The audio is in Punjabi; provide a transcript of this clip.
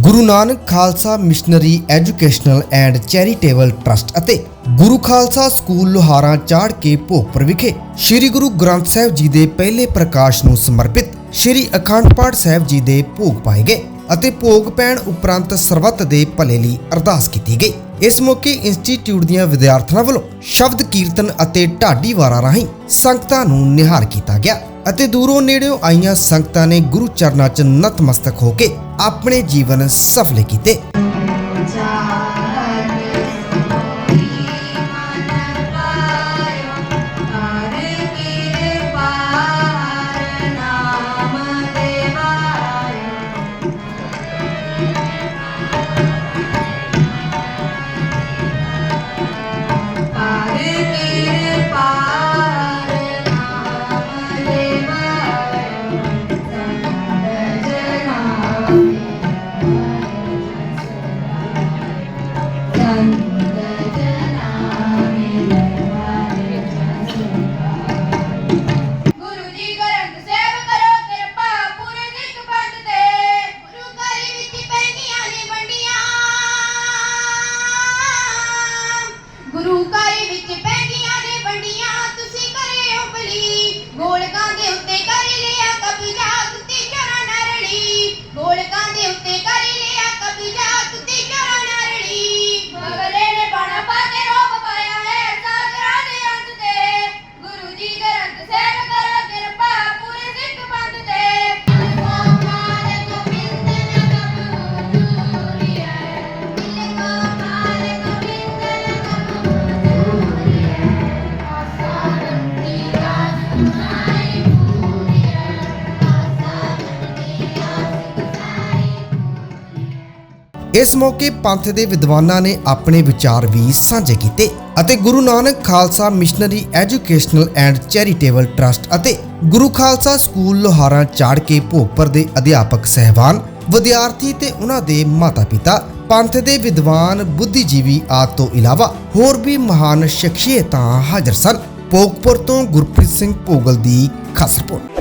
Guru Nanak Khalsa missionary educational and charitable trust ਅਤੇ ਗੁਰੂ ਖਾਲਸਾ ਸਕੂਲ ਲੋਹਾਰਾਂ ਚਾੜ ਕੇ ਭੋਗਪੁਰ ਵਿਖੇ ਸ੍ਰੀ ਗੁਰੂ ਗ੍ਰੰਥ ਸਾਹਿਬ ਜੀ ਦੇ ਪਹਿਲੇ ਪ੍ਰਕਾਸ਼ ਨੂੰ ਸਮਰਪਿਤ ਸ੍ਰੀ ਅਖੰਡ ਪਾਠ ਸਾਹਿਬ ਜੀ ਦੇ ਭੋਗ ਪਾਏ ਗਏ ਅਤੇ ਭੋਗ ਪੈਣ ਉਪਰੰਤ ਸਰਬੱਤ ਦੇ ਭਲੇ ਲਈ ਅਰਦਾਸ ਕੀਤੀ ਗਈ। ਇਸ ਮੌਕੇ ਇੰਸਟੀਚਿਊਟ ਦੀਆਂ ਵਿਦਿਆਰਥਣਾਂ ਵੱਲੋਂ ਸ਼ਬਦ ਕੀਰਤਨ ਅਤੇ ਢਾਡੀ ਵਾਰਾਂ ਰਾਹੀਂ ਸੰਗਤਾਂ ਨੂੰ ਨਿਹਾਰ ਕੀਤਾ ਗਿਆ। ਅਤੇ ਦੂਰੋਂ ਨੇੜਿਓਂ ਆਈਆਂ ਸੰਗਤਾਂ ਨੇ ਗੁਰੂ ਚਰਨਾਂ 'ਚ ਨਤਮਸਤਕ ਹੋ ਕੇ ਆਪਣੇ ਜੀਵਨ ਸਫਲੇ ਕੀਤੇ। ਗੁਰੂ ਵਿੱਚ ਪੈ ਗਈਆਂ ਇਸ ਮੌਕੇ ਪੰਥ ਦੇ ਵਿਦਵਾਨਾਂ ਨੇ ਆਪਣੇ ਵਿਚਾਰ ਵੀ ਸਾਂਝੇ ਕੀਤੇ ਅਤੇ Guru Nanak Khalsa missionary educational and charitable trust ਅਤੇ ਗੁਰੂ ਖਾਲਸਾ ਸਕੂਲ ਲੋਹਾਰਾਂ ਚਾੜ ਕੇ ਭੋਗਪੁਰ ਦੇ ਅਧਿਆਪਕ ਸਹਿਬਾਨ, ਵਿਦਿਆਰਥੀ ਤੇ ਉਹਨਾਂ ਦੇ ਮਾਤਾ-ਪਿਤਾ, ਪੰਥ ਦੇ ਵਿਦਵਾਨ, ਬੁੱਧੀਜੀਵੀ ਆਦਿ ਤੋਂ ਇਲਾਵਾ ਹੋਰ ਵੀ ਮਹਾਨ ਸ਼ਖਸੀਅਤਾਂ ਹਾਜ਼ਰ ਸਨ। ਭੋਗਪੁਰ ਤੋਂ ਗੁਰਪ੍ਰੀਤ ਸਿੰਘ ਭੋਗਲ ਦੀ ਖਾਸ ਰਿਪੋਰਟ।